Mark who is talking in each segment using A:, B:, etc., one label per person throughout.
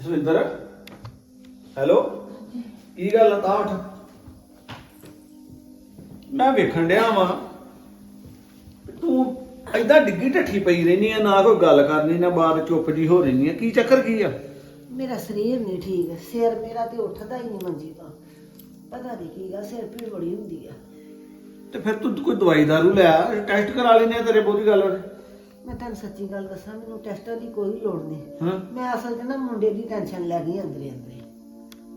A: Jaswinder? Hello? ਕੀ ਗੱਲ ਆ ਤਾਂ ਉੱਠ ਮੈਂ ਵੇਖਣ ਡਿਆ ਵਾਂ। ਤੂੰ ਐਦਾਂ ਡਿੱਗੀ ਢੱਠੀ ਪਈ ਰਹਿਨੀ ਆ ਨਾ ਕੋਈ ਗੱਲ ਕਰਨੀ ਨਾ ਬਾਤ ਚੁੱਪ ਜੀ ਹੋ ਰਹਿਨੀ ਆ। ਕੀ ਚੱਕਰ ਕੀ ਆ?
B: ਮੇਰਾ ਸਰੀਰ ਨਹੀਂ ਠੀਕ ਸਿਰ ਮੇਰਾ ਤੇ ਉੱਠਦਾ ਹੀ ਨਹੀਂ ਮੰਜੀ ਤੋਂ। ਪਤਾ ਨਹੀਂ ਕੀ ਗਾ ਸਿਰ ਪੀੜ ਬੜੀ ਹੁੰਦੀ ਆ।
A: ਤੇ ਫਿਰ ਤੂੰ ਕੋਈ ਦਵਾਈ ਦਾਰੂ ਲੈ ਆ ਟੈਸਟ ਕਰਾ ਲੈਨੇ ਆ ਤੇਰੇ ਬੋਲੀ ਗੱਲ। ਉਹਦੇ
B: ਮੈਂ ਤੁਹਾਨੂੰ ਸੱਚੀ ਗੱਲ ਦੱਸਾਂ ਮੈਨੂੰ ਟੈਸਟਾਂ ਦੀ ਕੋਈ ਲੋੜ ਨਹੀਂ।
A: ਹਾਂ।
B: ਮੈਂ ਅਸਲ 'ਚ ਨਾ ਮੁੰਡੇ ਦੀ ਟੈਨਸ਼ਨ ਲੈ ਗਈ ਅੰਦਰੇ ਅੰਦਰੇ।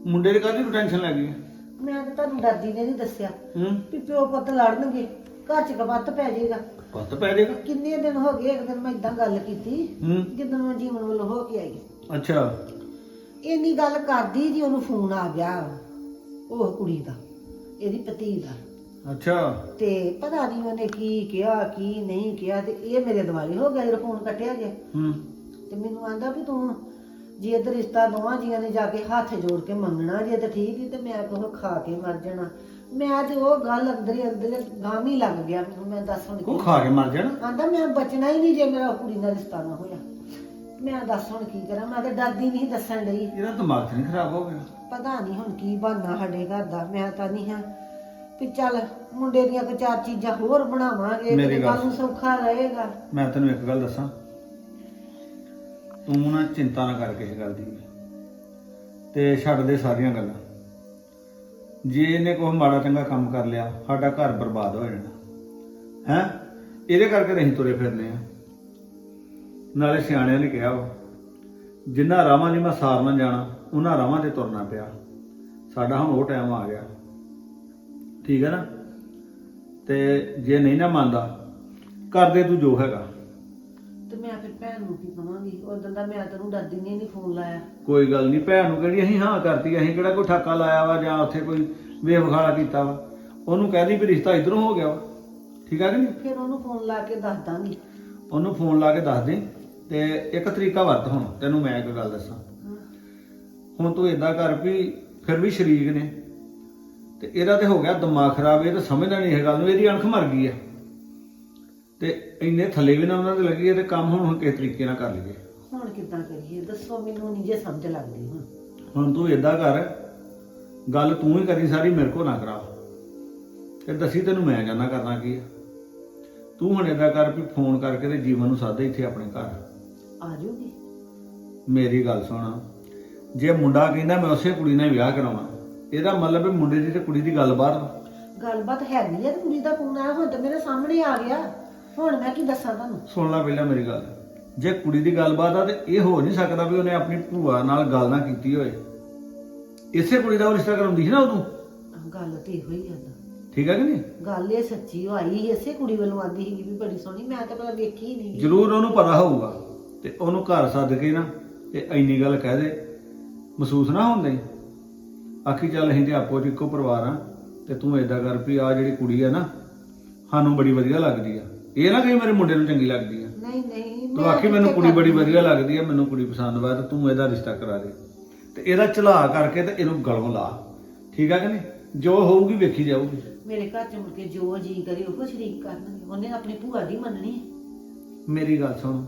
A: ਮੁੰਡੇ ਦੇ ਕਾਹਦੀ ਟੈਨਸ਼ਨ ਲੱਗ ਗਈ?
B: ਮੈਂ ਤਾਂ ਤੁਹਾਨੂੰ ਦਾਦੀ ਨੇ ਨਹੀਂ ਦੱਸਿਆ
A: ਹੂੰ।
B: ਵੀ ਪਿਓ ਪੁੱਤ ਲੜਨਗੇ ਘਰ 'ਚ ਕਬੱਤ ਪੈ ਜਾਏਗਾ।
A: ਪੱਤ ਪੈ ਜਾਏਗਾ?
B: ਕਿੰਨੇ ਦਿਨ ਹੋ ਗਏ ਇੱਕ ਦਿਨ ਮੈਂ ਇਦਾਂ ਗੱਲ ਕੀਤੀ
A: ਹੂੰ।
B: ਜਦੋਂ ਮੈਂ ਜੀਵਨ ਵੱਲੋਂ ਹੋ ਕੇ ਆਈ।
A: ਅੱਛਾ।
B: ਇੰਨੀ ਗੱਲ ਕਰਦੀ ਜੀ ਉਹਨੂੰ ਫੋਨ ਆ ਗਿਆ ਉਹ ਕੁੜੀ ਦਾ ਇਹਦੀ ਪਤੀ ਦਾ।
A: ਅੱਛਾ।
B: ਤੇ ਪਤਾ ਨਹੀਂ ਉਹਨੇ ਕੀ ਕਿਹਾ ਕੀ ਨਹੀਂ ਕਿਹਾ ਤੇ ਇਹ ਮੇਰੇ ਦਿਵਾਲੇ ਹੋ ਗਿਆ ਜਦੋਂ ਫੋਨ ਕੱਟਿਆ ਗਿਆ।
A: ਹੂੰ।
B: ਤੇ ਮੈਨੂੰ ਆਂਦਾ ਵੀ ਤੂੰ ਜੇ ਇਧਰ ਰਿਸ਼ਤਾ ਦੋਵਾਂ ਜੀਆਂ ਨੇ ਜਾ ਕੇ ਹੱਥ ਜੋੜ ਕੇ ਮੰਗਣਾ ਜੇ ਤਾਂ ਠੀਕ ਹੀ ਤੇ ਮੈਂ ਕਹੋ ਖਾ ਕੇ ਮਰ ਜਾਣਾ। ਮੈਂ ਤੇ ਉਹ ਗੱਲ ਅੰਦਰ ਹੀ ਅੰਦਰ ਗਾਮ ਹੀ ਲੱਗ ਗਿਆ ਮੈਨੂੰ ਮੈਂ ਦੱਸ ਹੁਣ
A: ਉਹ
B: ਕੀ
A: ਖਾ ਕੇ ਮਰ ਜਾਣਾ?
B: ਆਂਦਾ ਮੈਂ ਬਚਣਾ ਹੀ ਨਹੀਂ ਜੇ ਮੇਰਾ ਉਹ ਕੁੜੀ ਨਾਲ ਰਿਸ਼ਤਾ ਨਾ ਹੋਇਆ। ਮੈਂ ਦੱਸ ਹੁਣ ਕੀ ਕਰਾਂ ਮੈਂ ਤਾਂ ਡਰਦੀ ਨਹੀਂ ਦੱਸਣ ਲਈ
A: ਇਹਦਾ ਦਿਮਾਗ ਤਾਂ ਨਹੀਂ ਖਰਾਬ ਹੋ ਗਿਆ।
B: ਪਤਾ ਨਹੀਂ ਹੁਣ ਕੀ ਬਣਨਾ ਸਾਡੇ ਘਰ ਦਾ ਮੈਂ ਤਾਂ ਨਹੀਂ ਹਾਂ। ਵੀ ਚੱਲ ਮੁੰਡੇ ਦੀਆਂ ਕੋ ਚਾਰ ਚੀਜ਼ਾਂ ਹੋਰ ਬਣਾਵਾਂਗੇ
A: ਮੇਰੀ
B: ਤੇ
A: ਗੱਲ
B: ਕੱਲ ਨੂੰ ਸੌਖਾ ਰਹੇਗਾ।
A: ਮੈਂ ਤੈਨੂੰ ਇੱਕ ਗੱਲ ਦੱਸਾਂ। ਤੂੰ ਨਾ ਚਿੰਤਾ ਨਾ ਕਰ ਕਿਸੇ ਗੱਲ ਦੀ। ਤੇ ਛੱਡ ਦੇ ਸਾਰੀਆਂ ਗੱਲਾਂ। ਜੇ ਇਹਨੇ ਕੋਈ ਮਾੜਾ ਚੰਗਾ ਕੰਮ ਕਰ ਲਿਆ ਸਾਡਾ ਘਰ ਬਰਬਾਦ ਹੋ ਜਾਣਾ। ਹੈ? ਇਹਦੇ ਕਰਕੇ ਅਸੀਂ ਤੁਰੇ ਫਿਰਨੇ ਆ। ਨਾਲੇ ਸਿਆਣਿਆਂ ਨੇ ਕਿਹਾ ਵਾ ਜਿੰਨਾ ਰਾਵਾਂ ਨਹੀਂ ਮੈਂ ਸਾਰ ਨਾ ਜਾਣਾ ਉਹਨਾਂ ਰਾਵਾਂ ਤੇ ਤੁਰਨਾ ਪਿਆ। ਸਾਡਾ ਹੁਣ ਉਹ ਟਾਈਮ ਆ ਗਿਆ। ਠੀਕ ਹੈ ਨਾ? ਤੇ ਜੇ ਨਹੀਂ ਨਾ ਮੰਨਦਾ ਕਰਦੇ ਤੂੰ ਜੋ ਹੈਗਾ।
B: ਤੇ ਮੈਂ ਫਿਰ ਭੈਣ ਨੂੰ ਕੀ ਕਵਾਂਗੀ? ਉਦੋਂ ਦਾ ਮੈਂ ਤੈਨੂੰ ਡਰਦੀ ਨਹੀਂ ਨਹੀਂ ਫੋਨ ਲਾਇਆ।
A: ਕੋਈ ਗੱਲ ਨਹੀਂ ਭੈਣ ਨੂੰ ਕਿਹੜੀ ਅਸੀਂ ਹਾਂ ਕਰਤੀ ਅਸੀਂ ਕਿਹੜਾ ਕੋਈ ਠਾਕਾ ਲਾਇਆ ਵਾ ਜਾਂ ਉੱਥੇ ਕੋਈ ਵੇਵਖਾਲਾ ਕੀਤਾ ਵਾ। ਉਹਨੂੰ ਕਹਿਦੀ ਵੀ ਰਿਸ਼ਤਾ ਇਧਰੋਂ ਹੋ ਗਿਆ ਵਾ। ਠੀਕ ਆ ਕਿ ਨਹੀਂ?
B: ਫਿਰ ਉਹਨੂੰ ਫੋਨ ਲਾ ਕੇ ਦੱਸ ਦਾਂਗੀ।
A: ਉਹਨੂੰ ਫੋਨ ਲਾ ਕੇ ਦੱਸ ਦੇ। ਤੇ ਇੱਕ ਤਰੀਕਾ ਵਰਤ ਹੁਣ ਤੈਨੂੰ ਮੈਂ ਇੱਕ ਗੱਲ ਦੱਸਾਂ। ਹੁਣ ਤੂੰ ਇਦਾਂ ਕਰ ਵੀ ਫਿਰ ਵੀ ਸ਼ਰੀਕ ਨੇ। ਤੇ ਇਹਦਾ ਤੇ ਹੋ ਗਿਆ ਦਿਮਾਗ ਖਰਾਬ ਇਹ ਤਾਂ ਸਮਝਦਾ ਨਹੀਂ ਇਹ ਗੱਲ ਨੂੰ ਇਹਦੀ ਅਣਖ ਮਰ ਗਈ ਆ। ਤੇ ਇੰਨੇ ਥੱਲੇ ਵੀ ਨਾ ਉਹਨਾਂ ਦੇ ਲੱਗੀ ਤੇ ਕੰਮ ਹੁਣ ਹੁਣ ਕਿਸ ਤਰੀਕੇ ਨਾਲ ਕਰ ਲਈਏ।
B: ਹੁਣ ਕਿੱਦਾਂ ਕਰੀਏ? ਦੱਸੋ ਮੈਨੂੰ ਨਹੀਂ ਜੇ ਸਮਝ ਲੱਗਦੀ ਹੁਣ।
A: ਹੁਣ ਤੂੰ ਏਦਾਂ ਕਰ ਗੱਲ ਤੂੰ ਹੀ ਕਰੀ ਸਾਰੀ ਮੇਰੇ ਕੋ ਨਾ ਕਰਾ। ਤੇ ਦੱਸੀ ਤੈਨੂੰ ਮੈਂ ਜਾਣਾ ਕਰਨਾ ਕੀ ਆ? ਤੂੰ ਹੁਣ ਏਦਾਂ ਕਰ ਵੀ ਫੋਨ ਕਰਕੇ ਤੇ ਜੀਵਨ ਨੂੰ ਸਾਦੇ ਇੱਥੇ ਆਪਣੇ ਘਰ।
B: ਆ ਜਾਊਗੀ
A: ਮੇਰੀ ਗੱਲ ਸੁਣ। ਜੇ ਮੁੰਡਾ ਕਹਿੰਦਾ ਮੈਂ ਉਸੇ ਕੁੜੀ ਨਾਲ ਵਿਆਹ ਕਰਾਉਣਾ ਇਹਦਾ ਮਤਲਬ ਹੈ ਮੁੰਡੇ ਦੀ ਤੇ ਕੁੜੀ ਦੀ ਗੱਲ ਬਾਹਰ ਵਾ।
B: ਗੱਲਬਾਤ ਹੈਗੀ ਹੈ ਤੇ ਕੁੜੀ ਦਾ ਫੋਨ ਆਇਆ ਹੁਣ ਤੇ ਮੇਰੇ ਸਾਹਮਣੇ ਆ ਗਿਆ। ਹੁਣ ਮੈਂ ਕੀ ਦੱਸਾਂ ਤੁਹਾਨੂੰ?
A: ਸੁਣ ਲੈ ਪਹਿਲਾਂ ਮੇਰੀ ਗੱਲ। ਜੇ ਕੁੜੀ ਦੀ ਗੱਲਬਾਤ ਆ ਤੇ ਇਹ ਹੋ ਨਹੀਂ ਸਕਦਾ ਵੀ ਉਹਨੇ ਆਪਣੀ ਭੂਆ ਨਾਲ ਗੱਲ ਨਾ ਕੀਤੀ ਹੋਏ। ਇਸੇ ਕੁੜੀ ਦਾ ਉਹ ਰਿਸ਼ਤਾ ਕਰਾਉਂਦੀ ਸੀ ਨਾ ਉਦੋਂ?
B: ਗੱਲ ਤੇ ਇਹੋ ਹੀ ਜਾਂਦਾ
A: ਠੀਕ ਹੈ ਕਿ ਨਹੀਂ?
B: ਗੱਲ ਇਹ ਸੱਚੀ ਹੋਈ ਇਸੇ ਕੁੜੀ ਵੱਲੋਂ ਆਂਦੀ ਸੀਗੀ ਵੀ ਬੜੀ ਸੋਹਣੀ ਮੈਂ ਤਾਂ ਪਹਿਲਾਂ ਵੇਖੀ ਹੀ ਨਹੀਂ।
A: ਜ਼ਰੂਰ ਉਹਨੂੰ ਪਤਾ ਹੋਊਗਾ। ਤੇ ਉਹਨੂੰ ਘਰ ਸੱਦ ਕੇ ਨਾ ਤੇ ਇੰਨੀ ਗੱਲ ਕਹਿ ਦੇ। ਮਹਿਸੂਸ ਨਾ ਹੁੰਦੇ ਆਖੀ ਚੱਲ ਅਸੀਂ ਤੇ ਆਪੋ ਚ ਇੱਕੋ ਪਰਿਵਾਰ ਆ ਤੇ ਤੂੰ ਏਦਾਂ ਕਰ ਵੀ ਆ ਜਿਹੜੀ ਕੁੜੀ ਆ ਨਾ ਸਾਨੂੰ ਬੜੀ ਵਧੀਆ ਲੱਗਦੀ ਆ। ਇਹ ਨਾ ਕਹੀ ਮੇਰੇ ਮੁੰਡੇ ਨੂੰ ਚੰਗੀ ਲੱਗਦੀ ਆ।
B: ਨਹੀਂ ਨਹੀਂ
A: ਤੂੰ ਆਖੀ ਮੈਨੂੰ ਕੁੜੀ ਬੜੀ ਵਧੀਆ ਲੱਗਦੀ ਆ ਮੈਨੂੰ ਕੁੜੀ ਪਸੰਦ ਵਾ ਤੇ ਤੂੰ ਇਹਦਾ ਰਿਸ਼ਤਾ ਕਰਾ ਦੇ। ਤੇ ਇਹਦਾ ਚਲਾ ਕਰਕੇ ਤੇ ਇਹਨੂੰ ਗਲੋਂ ਲਾ। ਠੀਕ ਆ ਕਿ ਨਹੀਂ? ਜੋ ਹੋਊਗੀ ਵੇਖੀ ਜਾਊਗੀ।
B: ਮੇਰੇ ਘਰ ਚ ਮੁੜ ਕੇ ਜੋ ਜੀ ਕਰੇ ਉਹ ਸ਼ਰੀਕ ਕਰਨਗੇ। ਉਹਨੇ ਆਪਣੀ ਭੂਆ ਦੀ ਮੰਨਣੀ ਹੈ।
A: ਮੇਰੀ ਗੱਲ ਸੁਣ।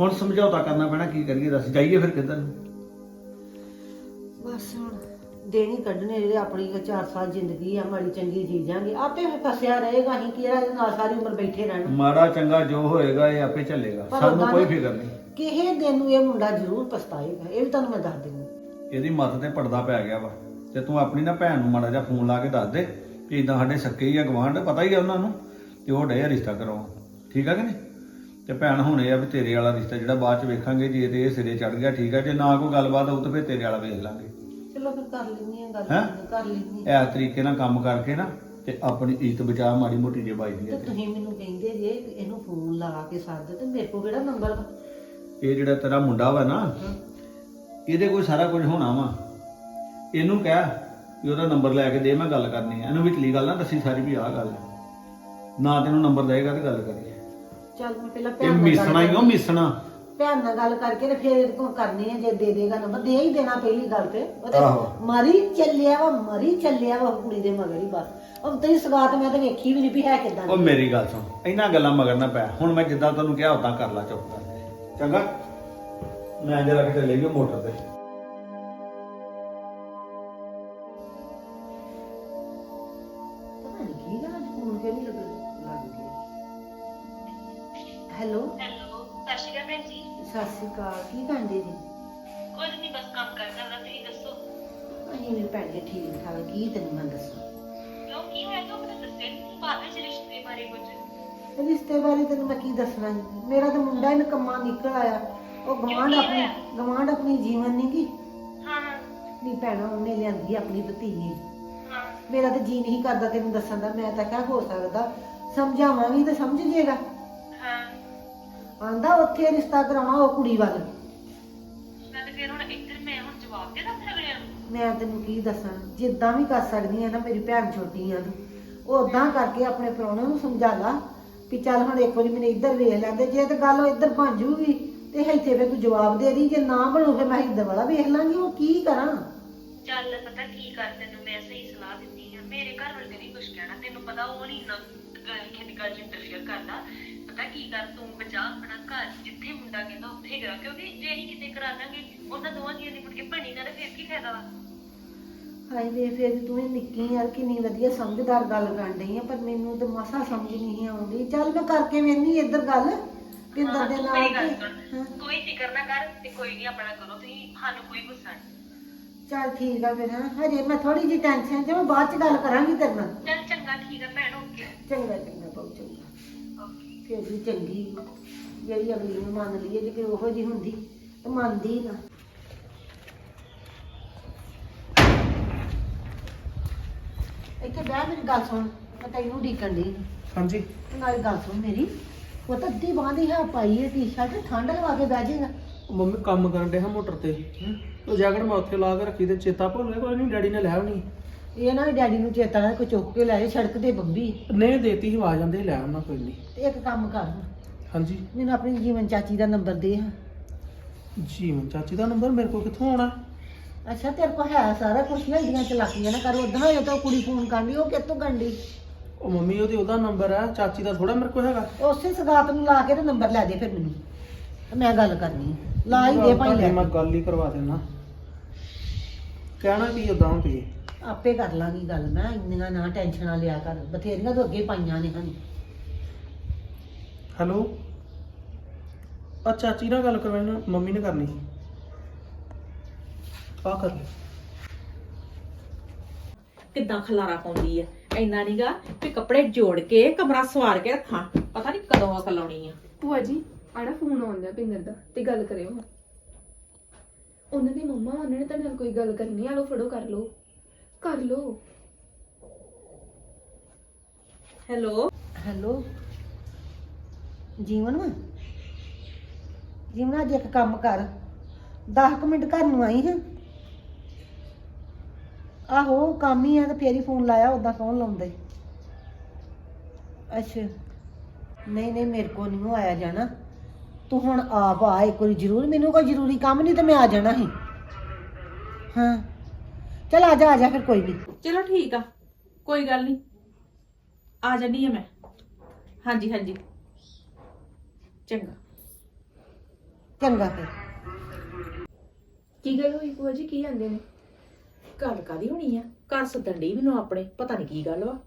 A: ਹੁਣ ਸਮਝੌਤਾ ਕਰਨਾ ਪੈਣਾ ਕੀ ਕਰੀਏ ਦੱਸ? ਜਾਈਏ ਫਿਰ ਕਿੱਧਰ? ਨੂੰ
B: ਬਸ। ਹੁਣ ਦੇਣੀ ਕੱਢਣੇ ਜਿਹੜੇ ਆਪਣੀ 4 ਸਾਲ ਜ਼ਿੰਦਗੀ ਆ ਮਾੜੀ ਚੰਗੀ ਜੀਜਾਂਗੇ ਆਪੇ ਫਸਿਆ ਰਹੇਗਾ ਅਸੀਂ ਕਿਹੜਾ ਇਹਦੇ ਨਾਲ ਸਾਰੀ ਉਮਰ ਬੈਠੇ ਰਹਿਣਾ।
A: ਮਾੜਾ ਚੰਗਾ ਜੋ ਹੋਏਗਾ ਇਹ ਆਪੇ ਚੱਲੇਗਾ।
B: ਪਰ
A: ਸਾਨੂੰ ਕੋਈ
B: ਨਾ-
A: ਫਿਕਰ ਨਹੀਂ।
B: ਕਿਸੇ ਦਿਨ ਨੂੰ ਇਹ ਮੁੰਡਾ ਜ਼ਰੂਰ ਪਛਤਾਏਗਾ ਇਹ ਵੀ ਤੁਹਾਨੂੰ ਮੈਂ ਦੱਸ ਦਿੰਦੀ।
A: ਇਹਦੀ ਮੱਤ ਤੇ ਪਰਦਾ ਪੈ ਗਿਆ ਵਾ। ਤੇ ਤੂੰ ਆਪਣੀ ਨਾ ਭੈਣ ਨੂੰ ਮਾੜਾ ਜਿਹਾ ਫੋਨ ਲਾ ਕੇ ਦੱਸ ਦੇ ਕਿ ਇਦਾਂ ਸਾਡੇ ਸੱਕੇ ਹੀ ਆ ਗਵਾਂਢ ਪਤਾ ਹੀ ਆ ਉਹਨਾਂ ਨੂੰ ਤੇ ਉਹ ਡੇ ਰਿਸ਼ਤਾ ਕਰਾਉਣ। ਠੀਕ ਆ ਕਿ ਨਹੀਂ? ਤੇ ਭੈਣ ਹੁਣ ਇਹ ਆ ਵੀ ਤੇਰੇ ਵਾਲਾ ਰਿਸ਼ਤਾ ਜਿਹੜਾ ਬਾਅਦ ਚ ਵੇਖਾਂਗੇ ਜੇ ਤੇ ਇਹ ਸਿਰੇ ਚੜ ਗਿਆ ਠੀਕ ਆ। ਜੇ ਨਾ ਕੋਈ ਗੱਲਬਾਤ ਹੋਊ ਤਾਂ ਫਿਰ ਤੇਰੇ ਵਾਲਾ ਵੇਖ ਲਾਂਗੇ।
B: ਚਲੋ ਫਿਰ ਕਰ ਲੈਂਦੀ ਆ ਗੱਲ
A: ਹੈਂ?
B: ਕਰ ਲੈਂਦੀ
A: ਇਸ ਤਰੀਕੇ ਨਾਲ ਕੰਮ ਕਰਕੇ ਨਾ ਤੇ ਆਪਣੀ ਇੱਜ਼ਤ ਬਚਾ ਮਾੜੀ ਮੋਟੀ ਜੇ ਬਾਈ
B: ਤੇ ਤੁਸੀਂ ਮੈਨੂੰ ਕਹਿੰਦੇ ਜੇ ਇਹਨੂੰ ਫੋਨ ਲਾ ਕੇ ਸੱਦ ਤੇ ਮੇਰੇ ਕੋਲ ਕਿਹੜਾ ਨੰਬਰ ਵਾ?
A: ਇਹ ਜਿਹੜਾ ਤੇਰਾ ਮੁੰਡਾ ਵਾ ਨਾ ਇਹਦੇ ਕੋਈ ਸਾਰਾ ਕੁਝ ਹੋਣਾ ਵਾ। ਇਹਨੂੰ ਕਹਿ ਵੀ ਉਹਦਾ ਨੰਬਰ ਲੈ ਕੇ ਦੇ ਮੈਂ ਗੱਲ ਕਰਨੀ ਆ। ਇਹਨੂੰ ਵਿਚਲੀ ਗੱਲ ਨਾ ਦੱਸੀ ਸਾਰੀ ਵੀ ਆਹ ਗੱਲ ਹੈ ਨਾ ਤੈਨੂੰ ਨੰਬਰ ਦੇਗਾ ਤੇ ਗੱਲ ਕਰੀਏ।
B: ਚੱਲ ਮੈਂ ਪਹਿਲਾਂ
A: ਇਹ
B: ਭੈਣ ਨਾਲ
A: ਮਿਸਣਾ
B: ਗੱਲ
A: ਹੀ ਉਹ ਮਿਸਣਾ।
B: ਭੈਣ ਨਾਲ ਗੱਲ ਕਰਕੇ ਤੇ ਫਿਰ ਇਹਦੇ ਕੋਲ ਕਰਨੀ ਹੈ ਜੇ ਦੇ ਦੇਗਾ ਨੰਬਰ ਦੇ ਹੀ ਦੇਣਾ ਪਹਿਲੀ ਗੱਲ ਤੇ।
A: ਆਹੋ।
B: ਮਰੀ ਚੱਲਿਆ ਵਾ ਮਰੀ ਚੱਲਿਆ ਵਾ ਉਹ ਕੁੜੀ ਦੇ ਮਗਰ ਹੀ ਬਸ। ਉਹ ਤੇਰੀ ਸਗਾਤ ਮੈਂ ਤਾਂ ਵੇਖੀ ਵੀ ਨਹੀਂ ਵੀ ਹੈ ਕਿਦਾਂ
A: ਉਹ ਮੇਰੀ ਗੱਲ ਸੁਣ ਇਹਨਾਂ ਗੱਲਾਂ ਮਗਰ ਨਾ ਪੈ। ਹੁਣ ਮੈਂ ਜਿੱਦਾਂ ਤੈਨੂੰ ਕਿਹਾ ਉਦਾਂ ਕਰ ਲੈ ਚੁੱਪ ਕਰ। ਚੰਗਾ। ਮੈਂ ਜਰਾ ਕਿਤੇ ਲੈ ਗਿਆ ਮੋਟਰ ਤੇ।
C: ਸਤਿ ਸ਼੍ਰੀ ਅਕਾਲ
B: ਕੀ ਕਰਦੇ ਜੀ?
C: ਕੁਝ ਨਹੀਂ ਬਸ ਕੰਮ ਕਰ ਕਰਦਾ ਤੁਸੀਂ ਦੱਸੋ?
B: ਅਸੀਂ ਮੇਰੇ ਭੈਣ ਜੀ ਠੀਕ ਠਾਕ ਕੀ ਤੈਨੂੰ ਮੈਂ ਦੱਸਾਂ?
C: ਕਿਉਂ ਕੀ ਹੋਇਆ? ਤੂੰ ਮੈਨੂੰ ਦੱਸਿਆ ਨਹੀਂ ਬਾਅਦ ਵਿੱਚ ਰਿਸ਼ਤੇ ਬਾਰੇ ਕੁਝ।
B: ਰਿਸ਼ਤੇ ਬਾਰੇ ਤੈਨੂੰ ਮੈਂ ਕੀ ਦੱਸਣਾ ਜੀ? ਮੇਰਾ ਤਾਂ ਮੁੰਡਾ ਹੀ ਨਕਮਾ ਨਿਕਲ ਆਇਆ। ਉਹ ਗਵਾਂਢ
C: ਕੀ
B: ਆਪਣੀ
C: ਹੋਇਆ?
B: ਗਵਾਂਢ ਆਪਣੀ ਜੀਵਨ ਨਹੀਂ ਗੀ?
C: ਹਾਂ
B: ਨਹੀਂ ਭੈਣਾ ਉਹਨੇ ਲਿਆਂਦੀ ਆਪਣੀ ਭਤੀਜੀ।
C: ਹਾਂ।
B: ਮੇਰਾ ਤਾਂ ਜੀ ਨਹੀਂ ਕਰਦਾ ਤੈਨੂੰ ਦੱਸਣ ਦਾ ਮੈਂ ਤਾਂ ਕਿਹਾ ਹੋ ਸਕਦਾ ਸਮਝਾਵਾਂਗੀ ਤਾਂ ਸਮਝ ਜੇਗਾ। ਆਂਦਾ ਉੱਥੇ ਰਿਸ਼ਤਾ ਕਰਾਉਣਾ ਉਹ ਕੁੜੀ ਵੱਲ।
C: ਮੈਂ ਤੇ ਫਿਰ ਹੁਣ ਇੱਧਰ ਮੈਂ ਹੁਣ ਜਵਾਬ ਦੇ ਦਾਂ ਫਿਰ ਅਗਲਿਆਂ ਨੂੰ।
B: ਮੈਂ ਤੈਨੂੰ ਕੀ ਦੱਸਾਂ ਜਿੱਦਾਂ ਵੀ ਕਰ ਸਕਦੀ ਆ ਨਾ ਮੇਰੀ ਭੈਣ ਛੋਟੀ ਆ ਤੂੰ। ਉਦਾਂ ਕਰਕੇ ਆਪਣੇ ਪ੍ਰਾਹੁਣੇ ਨੂੰ ਸਮਝਾ ਲਾ ਵੀ ਚੱਲ ਹੁਣ ਇੱਕ ਵਾਰੀ ਮੈਨੂੰ ਇੱਧਰ ਵੇਖ ਲੈਂਦੇ ਜੇ ਤੇ ਗੱਲ ਉਹ ਇੱਧਰ ਬਣ ਜੂਗੀ ਤੇ ਇੱਥੇ ਫੇ ਤੂੰ ਜਵਾਬ ਦੇ ਦੀ ਜੇ ਨਾ ਬਣੂ ਫੇ ਮੈਂ ਇੱਧਰ ਵਾਲਾ ਵੇਖ ਲਾਂਗੀ ਉਹ ਕੀ ਕਰਾਂ?
C: ਚੱਲ ਪਤਾ ਕੀ ਕਰ ਤੈਨੂੰ ਮੈਂ ਸਹੀ ਸਲਾਹ ਦਿੱਤੀ ਆ। ਮੇਰੇ ਘਰ ਵਾਲੇ ਨਹੀਂ ਕੁਝ ਕਹਿਣਾ ਤੈਨੂੰ ਪਤਾ ਉਹ ਨਹੀਂ ਨਾ ਖੇਤੀ ਗੱਲ ਚ ਇੰਟਰਫੇਅਰ ਕਰਦਾ। ਕਰ ਤੂੰ ਬਚਾ ਆਪਣਾ ਘਰ ਜਿੱਥੇ ਮੁੰਡਾ ਕਹਿੰਦਾ ਉੱਥੇ ਕਰਾ ਕਿਉਂਕਿ ਜੇ ਅਸੀਂ ਕਿਤੇ ਕਰਾ ਦਾਂਗੇ ਉਹਨਾਂ ਦੋਵਾਂ ਜੀਆਂ ਦੀ ਮੁੜ ਕੇ ਬਣੀ ਨਾ ਤੇ ਫਿਰ ਕੀ ਫਾਇਦਾ ਵਾ?
B: ਹਾਏ ਵੇ ਫੇਰ ਤੂੰ ਇਹ ਨਿੱਕੀ ਯਾਰ ਕਿੰਨੀ ਵਧੀਆ ਸਮਝਦਾਰ ਗੱਲ ਕਰਨ ਡਈ ਆ ਪਰ ਮੈਨੂੰ ਤੇ ਮਸਾ ਸਮਝ ਨਹੀਂ ਆਉਂਦੀ। ਚੱਲ ਮੈਂ ਕਰਕੇ ਵੇਖਨੀ ਇੱਧਰ ਗੱਲ ਪਿੰਦਰ ਦੇ
C: ਤੂੰ
B: ਨਾਲ ਤੇ-।
C: ਕੋਈ ਫਿਕਰ ਨਾ ਕਰ ਤੇ ਕੋਈ ਨਹੀਂ ਆਪਣਾ ਕਰੋ ਤੁਸੀਂ ਸਾਨੂੰ ਕੋਈ ਗੁੱਸਾ ਨਹੀਂ।
B: ਚੱਲ ਠੀਕ ਆ ਫਿਰ ਹਾਂ। ਹਜੇ ਮੈਂ ਥੋੜੀ ਜਿਹੀ ਟੈਨਸ਼ਨ ਮੈਂ ਬਾਅਦ ਚ ਗੱਲ ਕਰਾਂਗੀ ਤੇਰੇ ਨਾਲ।
C: ਚੱਲ ਚੰਗਾ ਠੀਕ ਆ ਭੈਣ ਓਕੇ
B: ਚੰਗਾ ਚੰਗਾ। ਫਿਰ ਵੀ ਚੰਗੀ ਜਿਹੜੀ ਅਗਲੀ ਨੂੰ ਮੰਨ ਲਈਏ ਜੇ ਕੋਈ ਉਹੋ ਜੀ ਹੁੰਦੀ ਤੇ ਮੰਨਦੀ ਨਾ। ਇੱਥੇ ਬਹਿ ਮੇਰੀ ਗੱਲ ਸੁਣ ਮੈਂ ਤੈਨੂੰ ਢੀਕਣ ਦੀ
A: ਹਾਂਜੀ।
B: ਨਾਲੇ ਗੱਲ ਸੁਣ ਮੇਰੀ ਉਹ ਤਾਂ ਅੱਧੀ ਬਾਂਹ ਦੀ ਹੈ ਪਾਈ ਹੈ ਟੀ-ਸ਼ਰਟ ਠੰਡ ਲਵਾ ਕੇ ਬਹਿ ਜਾਏਗਾ।
D: ਉਹ ਮੰਮੀ ਕੰਮ ਕਰਨ ਡਿਆ ਮੋਟਰ ਤੇ। ਉਹ ਜੈਕਟ ਮੈਂ ਉੱਥੇ ਲਾ ਕੇ ਰੱਖੀ ਤੇ ਚੇਤਾ ਭੁੱਲ ਗਿਆ ਕੋਈ ਨਹੀਂ ਡੈਡੀ ਨੇ ਲੈ ਆਉਣੀ।
B: ਇਹ ਨਾ ਵੀ ਡੈਡੀ ਨੂੰ ਚੇਤਾ ਨਾ ਕੋਈ ਚੁੱਕ ਕੇ ਲੈ ਜਾਏ ਸੜਕ ਤੇ ਬੰਬੀ।
D: ਨੇ ਦੇਤੀ ਸੀ ਆਵਾਜ਼ ਆਂਦੇ ਲੈ ਆਉਣਾ ਕੋਈ ਨਹੀਂ।
B: ਤੇ ਇੱਕ ਕੰਮ ਕਰ।
D: ਹਾਂਜੀ।
B: ਮੈਨੂੰ ਆਪਣੀ ਜੀਵਨ ਚਾਚੀ ਦਾ ਨੰਬਰ ਦੇ ਹਾਂ।
D: ਜੀਵਨ ਚਾਚੀ ਦਾ ਨੰਬਰ ਮੇਰੇ ਕੋਲ ਕਿੱਥੋਂ ਆਉਣਾ?
B: ਅੱਛਾ ਤੇਰੇ ਕੋਲ ਹੈ ਸਾਰਾ ਕੁਛ ਨਾ ਇਹਦੀਆਂ ਚਲਾਕੀਆਂ ਨਾ ਕਰ। ਉਦਾਂ ਹੋਇਆ ਤਾਂ ਉਹ ਕੁੜੀ ਫੋਨ ਕਰਨੀ ਉਹ ਕਿੱਥੋਂ ਗੰਡੀ
D: ਉਹ ਮੰਮੀ ਉਹਦੀ ਉਹਦਾ ਨੰਬਰ ਆ ਚਾਚੀ ਦਾ ਥੋੜਾ ਮੇਰੇ ਕੋਲ ਹੈਗਾ।
B: ਉਸੇ ਸਗਾਤ ਨੂੰ ਲਾ ਕੇ ਤੇ ਨੰਬਰ ਲੈ ਦੇ ਫਿਰ ਮੈਨੂੰ। ਤੇ ਮੈਂ ਗੱਲ ਕਰਨੀ ਆ। ਲਾ ਹੀ ਦੇ ਭਾਈ ਲੈ।
D: ਮੈਂ ਗੱਲ ਹੀ ਕਰਵਾ ਦੇਣਾ। ਕਹਿਣਾ ਕੀ ਉਦਾਂ ਹੁੰਦੀ
B: ਆਪੇ ਕਰ ਲਾਂਗੀ ਗੱਲ ਮੈਂ ਇੰਨੀਆਂ ਨਾ ਟੈਨਸ਼ਨਾਂ ਲਿਆ ਕਰ ਬਥੇਰੀਆਂ ਤੋਂ ਅੱਗੇ ਪਾਈਆਂ ਨੇ ਹਨ
D: ਹੈਲੋ? ਆ ਚਾਚੀ ਨਾਲ ਗੱਲ ਕਰਵਾਉਣਾ ਮੰਮੀ ਨੇ ਕਰਨੀ ਸੀ। ਆ ਕਰ ਲੈ।
E: ਕਿੱਦਾਂ ਖਲਾਰਾ ਪਾਉਂਦੀ ਐ? ਇੰਨਾ ਨੀਗਾ ਵੀ ਕੱਪੜੇ ਜੋੜ ਕੇ ਕਮਰਾ ਸਵਾਰ ਕੇ ਰੱਖਾਂ। ਪਤਾ ਨਹੀਂ ਕਦੋਂ ਅਕਲ ਆਉਣੀ ਆ।
F: ਭੂਆ ਜੀ ਆੜਾ ਫੋਨ ਆਉਂਦਾ ਪਿੰਦਰ ਦਾ ਤੇ ਗੱਲ ਕਰਿਓ ਉਹਨਾਂ ਦੀ ਮੰਮਾ ਉਹਨਾਂ ਨੇ ਤੁਹਾਡੇ ਨਾਲ ਕੋਈ ਗੱਲ ਕਰਨੀ ਆ ਲੋ ਫੜੋ ਕਰ ਲੋ ਕਰ ਲੋ।
E: ਹੈਲੋ।
B: ਹੈਲੋ। ਜੀਵਨ ਵਾ? ਜੀਵਨ ਅੱਜ ਇੱਕ ਕੰਮ ਕਰ। 10 ਮਿੰਟ ਘਰ ਨੂੰ ਆਈ ਹਾਂ। ਆਹੋ ਕੰਮ ਹੀ ਆ ਤੇ ਫੇਰ ਹੀ ਫੋਨ ਲਾਇਆ ਉਦਾਂ ਕੌਣ ਲਾਉਂਦਾ? ਅੱਛਾ। ਨਹੀਂ ਨਹੀਂ ਮੇਰੇ ਕੋ ਨਹੀਂ ਆਇਆ ਜਾਣਾ। ਤੂੰ ਹੁਣ ਆਪ ਆ ਇੱਕ ਵਾਰੀ ਜ਼ਰੂਰ। ਮੈਨੂੰ ਕੋਈ ਜ਼ਰੂਰੀ ਕੰਮ ਨਹੀਂ ਤੇ ਮੈਂ ਆ ਜਾਣਾ ਸੀ। ਹਾਂ। ਚਲ ਆ ਜਾ ਆ ਜਾ ਫਿਰ ਕੋਈ ਨਹੀਂ
E: ਚਲੋ ਠੀਕ ਆ ਕੋਈ ਗੱਲ ਨਹੀਂ ਆ ਜਾਨੀ ਆ ਮੈਂ। ਹਾਂਜੀ ਹਾਂਜੀ। ਚੰਗਾ।
B: ਚੰਗਾ ਫਿਰ।
F: ਕੀ ਗੱਲ ਹੋਈ ਭੂਆ ਜੀ ਕੀ ਆਂਦੇ ਨੇ?
E: ਗੱਲ ਕਾਦੀ ਹੋਣੀ ਆ? ਘਰ ਸੱਦਣ ਡਈ ਮੈਨੂੰ ਆਪਣੇ ਪਤਾ ਨਹੀਂ ਕੀ ਗੱਲ ਵਾ।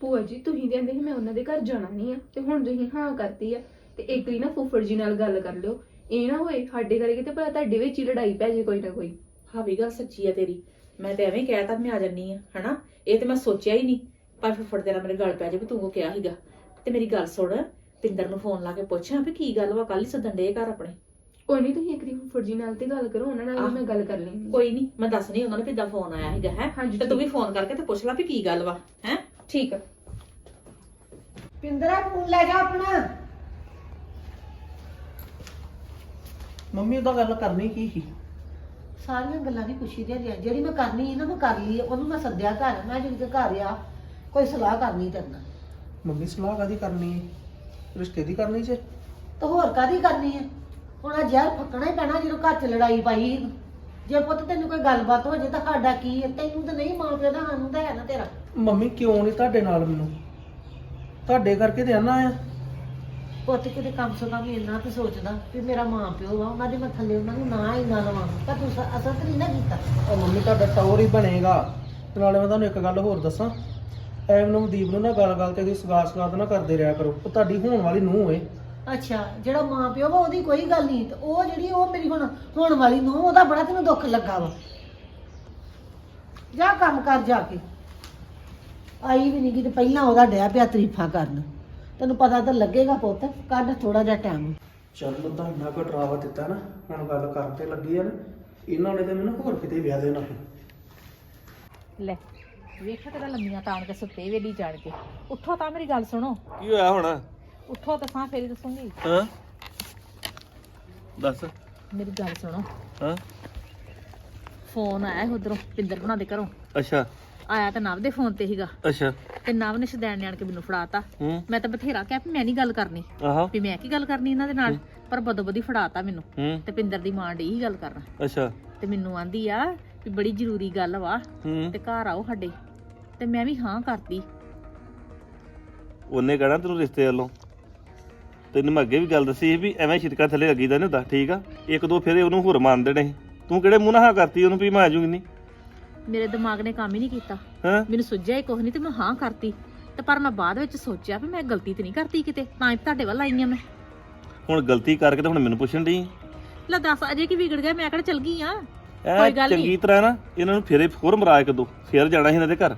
F: ਭੂਆ ਜੀ ਤੁਸੀਂ ਕਹਿੰਦੇ ਸੀ ਮੈਂ ਉਹਨਾਂ ਦੇ ਘਰ ਜਾਣਾ ਨਹੀਂ ਆ ਤੇ ਹੁਣ ਤੁਸੀਂ ਹਾਂ ਕਰਤੀ ਆ। ਤੇ ਇੱਕ ਵਾਰੀ ਨਾ ਫੁੱਫੜ ਜੀ ਨਾਲ ਗੱਲ ਕਰ ਲਿਓ। ਇਹ ਨਾ ਹੋਏ ਸਾਡੇ ਕਰਕੇ ਤੇ ਭਲਾ ਤੁਹਾਡੇ ਵਿੱਚ ਹੀ ਲੜਾਈ ਪੈ ਜੇ ਕੋਈ ਨਾ ਕੋਈ।
E: ਹਾਂ ਵੀ ਗੱਲ ਸੱਚੀ ਆ ਤੇਰੀ। ਮੈਂ ਤੇ ਐਵੇਂ ਕਹਿਤਾ ਮੈਂ ਆ ਜਾਨੀ ਆ ਹਨਾ? ਇਹ ਤੇ ਮੈਂ ਸੋਚਿਆ ਹੀ ਨਹੀਂ ਪਰ ਫੁੱਫੜ ਤੇਰਾ ਮੇਰੇ ਗੱਲ ਪੈ ਜੇ ਵੀ ਤੂੰ ਕੋ ਕਿਹਾ ਸੀਗਾ। ਤੇ ਮੇਰੀ ਗੱਲ ਸੁਣ ਪਿੰਦਰ ਨੂੰ ਫੋਨ ਲਾ ਕੇ ਪੁੱਛਾਂ ਵੀ ਕੀ ਗੱਲ ਵਾ ਕੱਲ ਹੀ ਸੱਦਣ ਡੇ ਘਰ ਆਪਣੇ।
F: ਕੋਈ ਨਹੀਂ ਤੁਸੀਂ ਇੱਕ ਵਾਰੀ ਫੁੱਫੜ ਜੀ ਨਾਲ ਤੇ ਗੱਲ ਕਰੋ ਉਹਨਾਂ ਨਾਲ ਵੀ। ਮੈਂ ਗੱਲ ਕਰ ਲੈਂਦੀ
E: ਕੋਈ ਨਹੀਂ ਮੈਂ ਦੱਸਣੀ ਉਹਨਾਂ ਨੂੰ ਕਿੱਦਾਂ ਫੋਨ ਆਇਆ ਸੀਗਾ ਹੈ?
F: ਹਾਂਜੀ,
E: ਤੇ ਤੂੰ ਵੀ ਫੋਨ ਕਰਕੇ ਤੇ ਪੁੱਛ ਲੈ ਵੀ ਕੀ ਗੱਲ ਵਾ ਹੈ?
F: ਠੀਕ ਆ।
B: ਪਿੰਦਰਾ ਫੋਨ ਲੈ ਜਾ ਆਪਣਾ।
D: ਮੰਮੀ ਉਹਦਾ ਗੱਲ ਕਰਨੀ ਕੀ ਸੀ?
B: ਸਾਰੀਆਂ ਗੱਲਾਂ ਨਹੀਂ ਪੁੱਛੀ ਦੀਆਂ ਜਾਂਦੀਆਂ। ਜਿਹੜੀ ਮੈਂ ਕਰਨੀ ਸੀ ਨਾ ਮੈਂ ਕਰ ਲਈ ਉਹਨੂੰ ਮੈਂ ਸੱਦਿਆ ਘਰ ਮੈਂ ਜਦੋਂ ਘਰ ਆ ਕੋਈ ਸਲਾਹ ਕਰਨੀ ਕਰਨਾ
D: ਮੰਮੀ ਸਲਾਹ ਕਾਦੀ ਕਰਨੀ ਹੈ? ਰਿਸ਼ਤੇ ਦੀ ਕਰਨੀ ਜੇ
B: ਤੇ ਹੋਰ ਕਾਦੀ ਕਰਨੀ ਹੈ ਹੁਣ ਆ ਜ਼ਹਿਰ ਫੱਕਣਾ ਹੀ ਪੈਣਾ ਜਦੋਂ ਘਰ 'ਚ ਲੜਾਈ ਪਾਈ। ਜੇ ਪੁੱਤ ਤੈਨੂੰ ਕੋਈ ਗੱਲਬਾਤ ਹੋ ਜੇ ਤਾਂ ਸਾਡਾ ਕੀ ਹੈ ਤੈਨੂੰ ਤਾਂ ਨਹੀਂ ਮਾਂ ਪਿਓ ਦਾ ਸਾਨੂੰ ਤਾਂ ਹੈ ਨਾ ਤੇਰਾ
D: ਮੰਮੀ ਕਿਉਂ ਨਹੀਂ ਤੁਹਾਡੇ ਨਾਲ ਮੈਨੂੰ ਤੁਹਾਡੇ ਕਰਕੇ ਤੇ ਆਣਾ ਆ
B: ਪੁੱਤ ਕਿਤੇ ਕੰਮ ਸੋ ਕੰਮ ਇੰਨਾ ਤੇ ਸੋਚਦਾ ਵੀ ਮੇਰਾ ਮਾਂ ਪਿਓ ਆ ਉਹਨਾਂ ਦੇ ਮੈਂ ਥੱਲੇ ਉਹਨਾਂ ਨੂੰ ਨਾ ਹੀ ਨਾ। ਲਵਾਂ ਪਰ ਤੂੰ ਸ- ਤਾਂ ਨਹੀਂ ਨਾ ਕੀਤਾ।
D: ਉਹ ਮੰਮੀ ਤੁਹਾਡਾ ਟੌਰ ਹੀ ਬਣੇਗਾ। ਤੇ ਨਾਲੇ ਮੈਂ ਤੁਹਾਨੂੰ ਇੱਕ ਗੱਲ ਹੋਰ ਦੱਸਾਂ। ਨਵਦੀਪ ਨੂੰ ਨਾ ਗੱਲ ਗੱਲ ਤੇ ਦੀ ਸਗਾਸ ਸਗਾਤ ਨਾ ਕਰਦੇ ਰਿਹਾ ਕਰੋ। ਉਹ ਤੁਹਾਡੀ ਹੋਣ ਵਾਲੀ ਨੂੰਹ ਏ।
B: ਅੱਛਾ ਜਿਹੜਾ ਮਾਂ ਪਿਓ ਵਾ ਉਹਦੀ ਕੋਈ ਗੱਲ ਨਹੀਂ। ਤੇ ਉਹ ਜਿਹੜੀ ਉਹ ਮੇਰੀ ਹੁਣ ਹੋਣ ਵਾਲੀ ਨੂੰ ਉਹਦਾ ਬੜਾ ਤੈਨੂੰ ਦੁੱਖ ਲੱਗਾ ਵਾ। ਜਾ ਕੰਮ ਕਰ ਜਾ ਕੇ। ਆਈ ਵੀ ਨਹੀਂ ਕਿ ਪਹਿਲਾਂ ਉਹਦਾ ਡਿਆ ਪਿਆ ਤਾਰੀਫਾਂ ਕਰਨ। ਤੈਨੂੰ ਪਤਾ ਤਾਂ ਲੱਗੇਗਾ ਪੁੱਤ ਕੱਢ ਥੋੜਾ ਜਿਹਾ ਟਾਈਮ
D: ਚੱਲ ਤਾਂ ਇੰਨਾ ਕੋ ਡਰਾਵਾ ਦਿੱਤਾ ਨਾ ਹੁਣ ਗੱਲ ਕਰਨ ਤੇ ਲੱਗੀ ਆ ਨਾ ਇਹਨਾਂ ਨੇ ਤੇ ਮੈਨੂੰ ਹੋਰ ਕਿਤੇ ਵਿਆਹ ਦੇਣਾ ਸੀ।
E: ਲੈ ਵੇਖੋ ਤੇਰਾ ਲੰਮੀਆਂ ਤਾਣ ਕੇ ਸੁੱਤੇ ਵੇਲੀ ਚੜ ਕੇ। ਉੱਠੋ ਤਾਂ ਮੇਰੀ ਗੱਲ ਸੁਣੋ।
G: ਕੀ ਹੋਇਆ ਹੁਣ?
E: ਉੱਠੋ ਤਾਂ ਸਾਂ ਫੇਰ ਹੀ ਦੱਸੂਗੀ।
G: ਹਾਂ? ਦੱਸ।
E: ਮੇਰੀ ਗੱਲ ਸੁਣੋ।
G: ਹਾਂ?
E: ਫੋਨ ਆਇਆ ਉਧਰੋਂ ਪਿੰਦਰ ਬਣਾ ਦੇ ਘਰੋਂ।
G: ਅੱਛਾ।
E: ਆਇਆ ਤਾਂ ਨਵ ਦੇ ਫੋਨ ਤੇ ਹੀਗਾ
G: ਅੱਛਾ।
E: ਤੇ ਨਵ ਨੇ ਸ਼ਦੈਣ ਨਿਆਣ ਕੇ ਮੈਨੂੰ ਫੜਾਤਾ।
G: ਹੂੰ।
E: ਮੈਂ ਤਾਂ ਬਥੇਰਾ ਕਿਹਾ ਵੀ ਮੈਂ ਨਹੀਂ ਗੱਲ ਕਰਨੀ।
G: ਆਹਾ।
E: ਵੀ ਮੈਂ ਕੀ ਗੱਲ ਕਰਨੀ ਇਹਨਾਂ ਦੇ ਨਾਲ? ਪਰ ਬਦੋ ਬਦੀ ਫੜਾਤਾ ਮੈਨੂੰ।
G: ਹੂੰ।
E: ਤੇ ਪਿੰਦਰ ਦੀ ਮਾਂ ਡੀ ਹੀ ਗੱਲ ਕਰਨ।
G: ਅੱਛਾ।
E: ਤੇ ਮੈਨੂੰ ਆਂਦੀ ਆ ਵੀ ਬੜੀ ਜ਼ਰੂਰੀ ਗੱਲ ਵਾ।
G: ਹੂੰ।
E: ਤੇ ਘਰ ਆਓ ਸਾਡੇ। ਤੇ ਮੈਂ ਵੀ ਹਾਂ ਕਰਤੀ।
G: ਉਹਨੇ ਕਹਿਣਾ ਤੈਨੂੰ ਰਿਸ਼ਤੇ ਵੱਲੋਂ। ਤੈਨੂੰ ਮੈਂ ਅੱਗੇ ਵੀ ਗੱਲ ਦੱਸੀ ਸੀ ਵੀ ਐਵੇਂ ਛਿਟਕਾ ਥੱਲੇ ਲੱਗੀਦਾ ਨਹੀਂ ਹੁੰਦਾ ਠੀਕ ਆ? ਇੱਕ ਦੋ ਫੇਰੇ ਉਹਨੂੰ ਹੋਰ ਮੰਨ ਦੇਣੇ ਸੀ ਤੂੰ ਕਿਹੜੇ ਮੂੰਹ ਨਾਲ ਹਾਂ ਕਰਤੀ ਉਹਨੂੰ ਵੀ ਮੈਂ ਆ ਜੂਗੀ ਨਹੀਂ
E: ਮੇਰੇ ਦਿਮਾਗ ਨੇ ਕੰਮ ਹੀ ਨਹੀਂ ਕੀਤਾ।
G: ਹਾਂ?
E: ਮੈਨੂੰ ਸੁੱਝਿਆ ਹੀ ਕੁਝ ਨਹੀਂ ਤੇ ਮੈਂ ਹਾਂ ਕਰਤੀ। ਤੇ ਪਰ ਮੈਂ ਬਾਅਦ ਵਿੱਚ ਸੋਚਿਆ ਵੀ ਮੈਂ ਗਲਤੀ ਤੇ ਨਹੀਂ ਕਰਤੀ ਕਿਤੇ ਤਾਂ ਹੀ ਤੁਹਾਡੇ ਵੱਲ ਆਈ ਆ ਮੈਂ।
G: ਹੁਣ ਗਲਤੀ ਕਰਕੇ ਤੇ ਹੁਣ ਮੈਨੂੰ ਪੁੱਛਣ ਦੀ
E: ਲੈ ਦੱਸ ਅਜੇ ਕੀ ਵਿਗੜ ਗਿਆ? ਮੈਂ ਕਿਹੜਾ ਚਲ ਗਈ ਆ?
G: ਐ
E: ਕੋਈ ਗੱਲ
G: ਚੰਗੀ
E: ਨਹੀਂ।
G: ਤਰ੍ਹਾਂ ਨਾ ਇਹਨਾਂ ਨੂੰ ਫੇਰੇ ਹੋਰ ਮਰਾ ਕੇ ਦੋ। ਫੇਰ ਜਾਣਾ ਸੀ ਇਹਨਾਂ ਦੇ ਘਰ।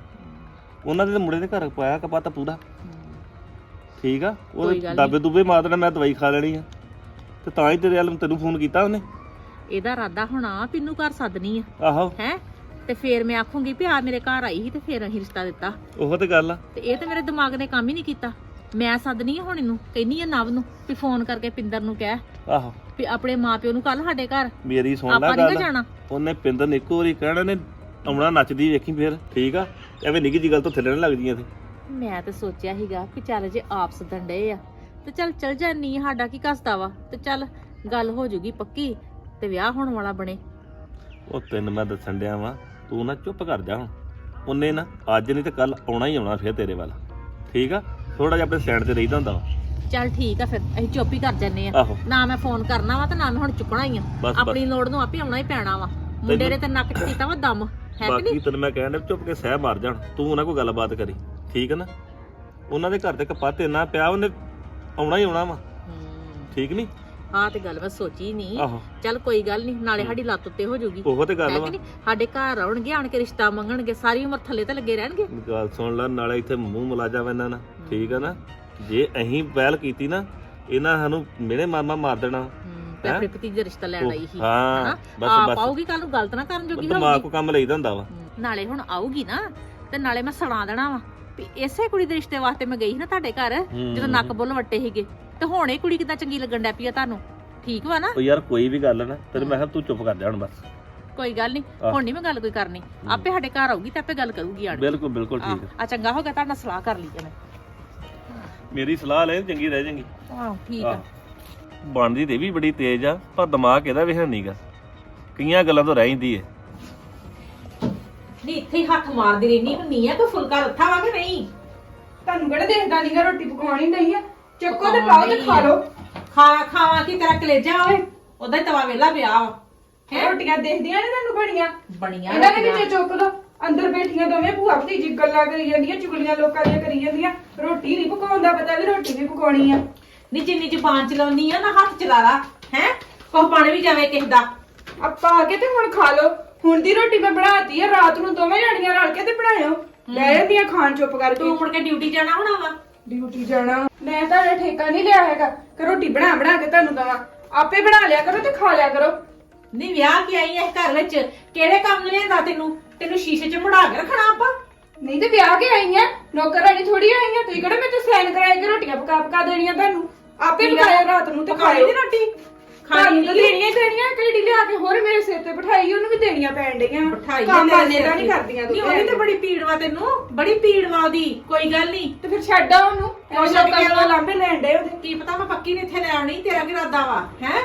G: ਉਹਨਾਂ ਦੇ ਤਾਂ ਮੁੰਡੇ ਦੇ ਘਰ ਪਾਇਆ ਕਪਾਤਾ ਪੂਰਾ। ਠੀਕ ਆ?
E: ਕੋਈ
G: ਉਹ
E: ਗੱਲ
G: ਦਾਬੇ ਦੂਬੇ ਮਾਰ ਦੇਣਾ ਮੈਂ ਦਵਾਈ ਖਾ ਲੈਣੀ ਆ। ਤੇ ਤਾਂ ਹੀ ਤੇਰੇ ਵੱਲ ਤੈਨੂੰ ਫੋਨ ਕੀਤਾ ਉਹਨੇ।
E: ਇਹਦਾ ਇਰਾਦਾ ਹੋਣਾ ਪਿੰਨੂ ਘਰ ਸੱਦਣੀ ਆ।
G: ਆਹੋ।
E: ਹੈ? ਤੇ ਫੇਰ ਮੈਂ ਆਖੂੰਗੀ ਵੀ ਆ ਮੇਰੇ ਘਰ ਆਈ ਸੀ ਤੇ ਫੇਰ ਅਸੀਂ ਰਿਸ਼ਤਾ ਦਿੱਤਾ।
G: ਉਹ ਤੇ ਗੱਲ ਆ।
E: ਤੇ ਇਹ ਤੇ ਮੇਰੇ ਦਿਮਾਗ ਨੇ ਕੰਮ ਹੀ ਨਹੀਂ ਕੀਤਾ। ਮੈਂ ਸੱਦਣੀ ਆ ਹੁਣ ਇਹਨੂੰ ਕਹਿੰਨੀ ਆ ਨਵ ਨੂੰ ਵੀ ਫੋਨ ਕਰਕੇ ਪਿੰਦਰ ਨੂੰ ਕਹਿ
G: ਆਹੋ।
E: ਵੀ ਆਪਣੇ ਮਾਪਿਓ ਨੂੰ ਕੱਲ ਸਾਡੇ ਘਰ।
G: ਮੇਰੀ ਸੁਣ
E: ਆਪਾਂ
G: ਲੈ
E: ਨਹੀਂ
G: ਗੱਲ
E: ਜਾਣਾ।
G: ਉਹਨੇ ਪਿੰਦਰ ਨੇ ਇੱਕੋ ਵਾਰੀ ਕਹਿਣਾ ਨੇ ਆਉਣਾ ਨੱਚਦੀ ਵੇਖੀ ਫੇਰ ਠੀਕ ਆ? ਐਵੇਂ ਨਿੱਕੀ ਜੀ ਗੱਲ ਤੋਂ ਥੱਲੇ ਨਾ ਲੱਗਦੀਆਂ ਤੇ।
E: ਮੈਂ ਤੇ ਸੋਚਿਆ ਸੀਗਾ ਕਿ ਚੱਲ ਜੇ ਆਪ ਸੱਦਣ ਡਏ ਆ ਤੇ ਚੱਲ ਚਲ ਜਾਨੀ ਆ, ਸਾਡਾ ਕੀ ਕਸਦਾ ਵਾ? ਤੇ ਚੱਲ ਗੱਲ ਹੋ ਜੂਗੀ ਪੱਕੀ ਤੇ ਵਿਆਹ ਹੋਣ ਵਾਲਾ ਬਣੇ।
G: ਉਹ ਤੈਨੂੰ ਮੈਂ ਦੱਸਣ ਡਿਆ ਵਾਂ ਤੂੰ ਨਾ ਚੁੱਪ ਕਰ ਜਾ ਹੁਣ। ਉਹਨੇ ਨਾ ਅੱਜ ਨਹੀਂ ਤੇ ਕੱਲ ਆਉਣਾ ਹੀ ਆਉਣਾ ਫੇਰ ਤੇਰੇ ਵੱਲ। ਠੀਕ ਆ? ਥੋੜਾ ਜਿਹਾ ਆਪਣੇ ਸਾਈਡ ਤੇ ਰਹੀਦਾ ਹੁੰਦਾ ਵਾ।
E: ਚੱਲ ਠੀਕ ਆ ਫਿਰ ਅਸੀਂ ਚੁੱਪ ਹੀ ਕਰ ਜੰਨੇ ਆ।
G: ਆਹੋ।
E: ਨਾ ਮੈਂ ਫੋਨ ਕਰਨਾ ਵਾ ਤੇ ਨਾ ਮੈਂ ਹੁਣ ਚੁੱਕਣਾ ਹੀ ਆ।
G: ਬਸ
E: ਆਪਣੀ ਲੋੜ ਨੂੰ ਆਪੇ ਆਉਣਾ ਹੀ ਪੈਣਾ ਵਾ। ਮੁੰਡੇ ਨੇ ਤੇ ਨੱਕ 'ਚ ਕੀਤਾ ਵਾ ਦਮ ਹੈ ਕਿ
G: ਬਾਕੀ ਤੈਨੂੰ ਮੈਂ ਕਹਿਣ ਡਿਆ ਵੀ ਚੁੱਪ ਕੇ ਸਹਿ ਮਾਰ ਜਾਣ ਤੂੰ ਉਹਨਾਂ ਕੋਈ ਗੱਲਬਾਤ ਕਰੀ। ਠੀਕ ਹੈ ਨਾ? ਉਹਨਾਂ ਦੇ ਘਰ ਤੇ ਕਪਾਤੇ ਨਾ ਪਿਆ ਉਹਨੇ ਆਉਣਾ ਹੀ ਆਉਣਾ ਵਾ। ਠੀਕ ਨਹੀਂ?
E: ਹਾਂ ਤੇ ਗੱਲ ਮੈਂ ਸੋਚੀ ਨਹੀਂ
G: ਆਹੋ।
E: ਚੱਲ ਕੋਈ ਗੱਲ ਨਹੀਂ ਨਾਲੇ ਸਾਡੀ ਲੱਤ ਉੱਤੇ ਹੋ ਜੂਗੀ।
G: ਉਹ ਤੇ ਗੱਲ
E: ਹੈ
G: ਵਾ।
E: ਕਿ ਨਹੀਂ ਸਾਡੇ ਘਰ ਆਉਣਗੇ ਆਣ ਕੇ ਰਿਸ਼ਤਾ ਮੰਗਣਗੇ ਸਾਰੀ ਉਮਰ ਥੱਲੇ ਤੇ ਲੱਗੇ ਰਹਿਣਗੇ।
G: ਗੱਲ ਸੁਣ ਲੈ ਨਾਲੇ ਇੱਥੇ ਮੂੰਹ ਮਲਾਜਾ ਵਾ ਇਹਨਾਂ ਨਾਲ। ਠੀਕ ਹੈ ਨਾ? ਜੇ ਅਹੀਂ ਪਹਿਲ ਕੀਤੀ ਨਾ ਇਹਨਾਂ ਸਾਨੂੰ ਮੇਰੇ ਮਾਮਾ ਮਾਰ ਦੇਣਾ।
E: ਹੂੰ ਤੇ ਆਪਣੇ ਭਤੀਜੇ ਦਾ ਰਿਸ਼ਤਾ ਲੈਣ ਆਈ ਸੀ।
G: ਹਾਂ? ਬਸ ਬਸ।
E: ਆਊਗੀ ਕੱਲ ਨੂੰ ਗਲਤ ਨਾ ਕਰਨ ਜੋਗੀ
G: ਦਿਮਾਗ
E: ਹੋਊਗੀ।
G: ਕੋ ਕੰਮ ਲਈਦਾ ਹੁੰਦਾ ਵਾ।
E: ਨਾਲੇ ਹੁਣ ਆਊਗੀ ਨਾ ਤੇ ਨਾਲੇ ਮੈਂ ਸੁਣਾ ਦੇਣਾ ਵਾ। ਵੀ ਇਸੇ ਕੁੜੀ ਦੇ ਰਿਸ਼ਤੇ ਵਾਸਤੇ ਮੈਂ ਗਈ ਸੀ ਨਾ ਤੁਹਾਡੇ ਘਰ। ਜਦੋਂ ਨੱਕ ਬੁੱਲ ਵੱਟੇ ਸੀਗੇ। ਤੇ ਹੁਣ ਇਹ ਕੁੜੀ ਕਿਦਾਂ ਚੰਗੀ ਲੱਗਣ ਡੈ ਪਈ ਆ ਤੁਹਾਨੂੰ? ਠੀਕ ਵਾ ਨਾ?
G: ਉਹ ਯਾਰ ਕੋਈ ਵੀ ਗੱਲ ਨਾ ਤੇਰੇ ਮੈਂ ਕਿਹਾ ਤੂੰ ਚੁੱਪ ਕਰ ਜਾ ਹੁਣ ਬਸ।
E: ਕੋਈ ਗੱਲ ਨਹੀਂ। ਹੁਣ ਨਹੀਂ ਮੈਂ ਗੱਲ ਕੋਈ ਕਰਨੀ। ਆਪੇ ਸਾਡੇ ਘਰ ਆਊਗੀ ਤੇ ਆਪੇ ਗੱਲ ਕਰੂਗੀ ਆਣ।
G: ਬਿਲਕੁਲ ਬਿਲਕੁਲ ਠੀਕ
E: ਆ। ਚੰਗਾ ਹੋ ਗਿਆ ਤੁਹਾਡੇ ਸਲਾਹ ਕਰ ਲਈ ਜੇ ਮੈਂ।
G: ਮੇਰੀ ਸਲਾਹ ਲੈ ਚੰਗੀ ਰਹਿ ਜਾਏਗੀ।
E: ਆਹ ਠੀਕ ਆ।
G: ਬਣਦੀ ਤੇ ਵੀ ਬੜੀ ਤੇਜ਼ ਆ ਪਰ ਦਿਮਾਗ ਇਹਦਾ ਵੀ ਹੈ ਨਹੀਂਗਾ ਕਈਆਂ ਗੱਲਾਂ ਤੋਂ ਰਹਿ ਜਾਂਦੀ ਏ।
E: ਨਹੀਂ ਇੱਥੇ ਹੀ ਹੱਥ ਮਾਰਦੀ ਰਹਿਨੀ ਹੁੰਨੀ ਆ ਕੋਈ ਫੁਲਕਾ ਰੱਥਾ ਵਾ ਕਿ ਨਹੀਂ?
H: ਤੁਹਾਨੂੰ ਕਿਹੜਾ ਦੇਖਦਾ ਨਹੀਂਗਾ ਰੋਟੀ ਪਕਾਉਣੀ ਨਹੀਂ ਆ? ਚੱਕੋ ਤੇ ਪਾਓ ਤੇ ਖਾ ਲਓ।
E: ਖਾ ਖਾਵਾ ਕੀ ਤੇਰਾ ਕਲੇਜਾ ਓਏ? ਉਹਦਾ ਹੀ ਤਵਾ ਵੇਲਾ ਪਿਆ ਵਾ।
H: ਰੋਟੀਆਂ ਦੇਖਦੀਆਂ ਨੇ ਤੁਹਾਨੂੰ ਬਣੀਆਂ?
E: ਬਣੀਆਂ
H: ਇਹਨਾਂ ਦੇ
E: ਰੋਟੀਆਂ।
H: ਵਿੱਚ ਚੁੱਕ ਲਓ। ਅੰਦਰ ਬੈਠੀਆਂ ਦੋਵੇਂ ਭੂਆ ਭਤੀਜੀ ਗੱਲਾਂ ਕਰੀ ਜਾਂਦੀਆਂ ਚੁਗਲੀਆਂ ਲੋਕਾਂ ਦੀਆਂ ਕਰੀ ਜਾਂਦੀਆਂ। ਰੋਟੀ ਨਹੀਂ ਪਕਾਉਣ ਦਾ ਪਤਾ ਵੀ ਰੋਟੀ ਵੀ ਪਕਾਉਣੀ ਆ।
E: ਨੀ ਜਿੰਨੀ ਜ਼ਬਾਨ ਚਲਾਉਣੀ ਆ ਨਾ ਹੱਥ ਚਲਾ ਲਾ ਹੈ? ਕੋਹ ਪਾਣੀ ਵੀ ਜਾਵੇ ਕਿਸੇ ਦਾ।
H: ਆਪਾਂ ਆ ਕੇ ਤੇ ਹੁਣ ਖਾ ਲਓ। ਹੁਣ ਦੀ ਰੋਟੀ ਮੈਂ ਬਣਾਤੀ ਆ ਰਾਤ ਨੂੰ ਦੋਵੇਂ ਜਣੀਆਂ ਰਲ ਕੇ ਤੇ ਬਣਾਇਓ। ਲੈ ਜਾਂਦੀਆਂ ਖਾਣ ਚੁੱਪ ਕਰਕੇ।
E: ਤੂੰ ਮੁੜ ਕੇ ਡਿਊਟੀ ਜਾਣਾ ਹੋਣਾ ਵਾ?
H: ਡਿਊਟੀ ਜਾਣਾ। ਮੈਂ ਤੁਹਾਡਾ ਠੇਕਾ ਨਹੀਂ ਲਿਆ ਹੈਗਾ। ਕਿ ਰੋਟੀ ਬਣਾ ਬਣਾ ਕੇ ਤੁਹਾਨੂੰ ਦਵਾਂ। ਆਪੇ ਬਣਾ ਲਿਆ ਕਰੋ ਤੇ ਖਾ ਲਿਆ ਕਰੋ।
E: ਨੀ ਵਿਆਹ ਕੀ ਆਈ ਐ ਘਰ ਵਿੱਚ? ਕਿਹੜੇ ਕੰਮ ਨੇ ਲਿਆਂਦਾ ਤੈਨੂੰ? ਤੈਨੂੰ ਸ਼ੀਸ਼ੇ 'ਚ ਮੁੜਾ ਕੇ ਰੱਖਣਾ ਆਪਾਂ?
H: ਨਹੀਂ ਤੇ ਵਿਆਹ ਕੇ ਆਈਆਂ ਨੌਕਰਾਨੀ ਥੋੜੀ ਆਈਆਂ ਤੁਸੀਂ ਕਿਹੜਾ ਮੇਰੇ ਤੋਂ ਸਾਈਨ ਕਰਾਏ ਕਿ ਰੋਟੀਆਂ ਪਕਾ ਪਕਾ ਦੇਣੀਆਂ ਤੁਹਾਨੂੰ? ਆਪੇ ਪਕਾਇਓ ਰਾਤ ਨੂੰ ਤੇ ਖਾਇਓ।
E: ਦੀ ਰੋਟੀ।
H: ਖਾਣੀ
E: ਖਾਣੀ
H: ਤਾਂ
E: ਨੀ
H: ਦੇਣੀਆਂ ਹੀ ਦੇਣੀਆਂ ਕਿਹੜੀ ਲਿਆ ਕੇ ਹੋਰ ਮੇਰੇ ਸਿਰ ਤੇ ਬਿਠਾਈ ਉਹਨੂੰ ਵੀ ਦੇਣੀਆਂ ਪੈਣ ਡਈਆਂ।
E: ਬਿਠਾਈ
H: ਕੰਮ
E: ਤੇਰੇ
H: ਆਨੇ
E: ਸਿਰ
H: ਦਾ ਨਹੀਂ
E: ਤੇ।
H: ਕਰਦੀਆਂ
E: ਨੀ ਉਹਦੀ ਤੇ ਬੜੀ ਪੀੜ ਵਾ ਤੈਨੂੰ ਬੜੀ ਪੀੜ ਵਾ ਉਹਦੀ ਕੋਈ ਗੱਲ ਨਹੀਂ।
H: ਤੇ ਫਿਰ ਛੱਡ ਆ ਉਹਨੂੰ। ਲੋਕਾਂ ਲਾਂਬੇ ਲੈਣ ਡੇ ਉਹਦੇ।
E: ਕੀ ਪਤਾ ਮੈਂ ਪੱਕੀ ਨੇ ਇੱਥੇ ਲੈ ਆਉਣੀ ਤੇਰਾ ਕੀ ਇਰਾਦਾ ਵਾ ਹੈ?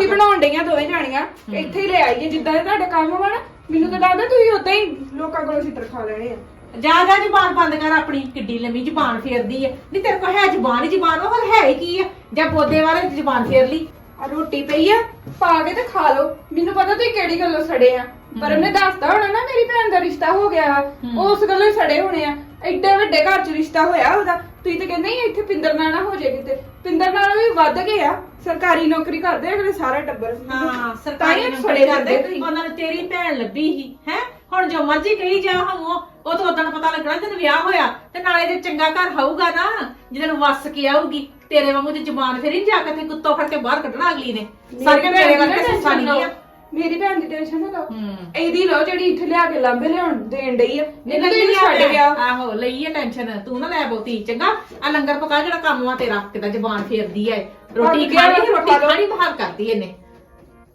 H: ਤੇ ਬਣਾਉਣ ਡਈਆਂ ਦੋਵੇਂ ਜਾਣੀਆਂ। ਇੱਥੇ ਹੀ ਲੈ ਆਈਏ ਜਿੱਦਾਂ ਦੇ ਤੁਹਾਡੇ ਕੰਮ ਵਾ ਨਾ ਮੈਨੂੰ ਤਾਂ ਲੱਗਦਾ ਤੁਸੀਂ ਉਦਾਂ ਹੀ ਲੋਕਾਂ ਕੋਲੋਂ ਛਿੱਤਰ ਖਾ ਲੈਣੇ ਆ।
E: ਜਾ ਜਾ ਜ਼ੁਬਾਨ ਬੰਦ ਕਰ ਆਪਣੀ ਕਿੱਡੀ ਲੰਮੀ ਜ਼ੁਬਾਨ ਫੇਰਦੀ ਐ। ਨਹੀਂ ਤੇਰੇ ਕੋਲ ਹੈ ਜ਼ੁਬਾਨ ਹੀ ਜ਼ੁਬਾਨ ਉਹ ਹੋਰ ਹੈ ਹੀ ਕੀ ਐ? ਜਾਂ ਬੋਦੇ ਵਾਲੇ ਜ਼ੁਬਾਨ ਫੇਰ ਲਈ?
H: ਆ ਰੋਟੀ ਪਈ ਆ ਪਾ ਕੇ ਤੇ ਖਾ ਲਓ। ਮੈਨੂੰ ਪਤਾ ਤੁਸੀਂ ਕਿਹੜੀ ਗੱਲੋਂ ਸੜੇ ਆ। ਪਰ ਉਹਨੇ ਦੱਸਤਾ ਹੋਣਾ ਨਾ ਮੇਰੀ ਭੈਣ ਦਾ ਰਿਸ਼ਤਾ ਹੋ ਗਿਆ ਵਾ। ਉਸ ਗੱਲੋਂ ਹੀ ਸੜੇ ਹੋਣੇ ਆ। ਐਡੇ ਵੱਡੇ ਘਰ 'ਚ ਰਿਸ਼ਤਾ ਹੋਇਆ ਉਹਦਾ। ਤੁਸੀਂ ਤਾਂ ਕਹਿੰਦੇ ਇੱਥੇ ਪਿੰਦਰ ਨਾਲ ਨਾ ਹੋ ਜਾਏ ਕਿਤੇ। ਪਿੰਦਰ ਨਾਲ ਵੀ ਵੱਧ ਗਏ ਆ। ਸਰਕਾਰੀ ਨੌਕਰੀ ਕਰਦੇ ਆ ਅਗਲੇ ਸਾਰਾ ਟੱਬਰ।
E: ਹਾਂ ਸਰਕਾਰੀ
H: ਤਾਂ ਹੀ
E: ਨੌਕਰੀ
H: ਸੜੇ
E: ਕਰਦੇ
H: ਤੁਸੀਂ।
E: ਉਹਨਾਂ ਨੂੰ ਤੇਰੀ ਭੈਣ ਲੱਭੀ ਸੀ ਹੈ? ਹੁਣ ਜੋ ਮਰਜ਼ੀ ਕਹੀ ਜਾ ਹਮੋ ਉਹ ਤਾਂ ਉਦੋਂ ਪਤਾ ਲੱਗਣਾ ਤੈਨੂੰ ਵਿਆਹ ਹੋਇਆ ਤੇ ਨਾਲੇ ਜੇ ਚੰਗਾ ਘਰ ਹੋਊਗਾ ਨਾ ਜਿਹਦੇ ਨੂੰ ਵਸ ਕੇ ਆਊਗੀ ਤੇਰੇ ਵਾਂਗੂ ਤੇ ਜ਼ੁਬਾਨ ਫੇਰੀ ਨੀ ਜਾ ਕੇ ਤੇ ਕੁੱਤੋਂ ਫੜ ਕੇ ਬਾਹਰ ਕੱਢਣਾ ਅਗਲੀ ਨੇ। ਸਾਰੀਆਂ ਤੇਰੇ ਵਰਗੇ ਸੱਸਾਂ ਨਹੀਂ ਆ
H: ਮੇਰੀ ਭੈਣ ਦੀ ਟੈਨਸ਼ਨ ਨਾ ਲਓ।
E: ਹੂੰ।
H: ਇਹਦੀ ਲਓ ਜਿਹੜੀ ਇੱਥੇ ਲਿਆ ਕੇ ਲਾਂਬੇ ਲਿਆਉਣ ਦੇਣ ਡਈ ਆ। ਇਹਨੂੰ ਤੁਸੀਂ ਛੱਡ ਗਿਆ।
E: ਆਹੋ ਲਈ ਹੈ ਟੈਨਸ਼ਨ ਤੂੰ ਨਾ ਲੈ ਬਹੁਤੀ ਚੰਗਾ। ਆ ਲੰਗਰ ਪਕਾ ਜਿਹੜਾ ਕੰਮ ਆ ਤੇਰਾ ਕਿਤਾ ਜ਼ਬਾਨ ਫੇਰਦੀ ਐ। ਰੋਟੀ ਖਾਣੀ ਰੋਟੀ। ਖਾਣੀ ਬਾਹਰ ਕਰਦੀ ਇਹਨੇ।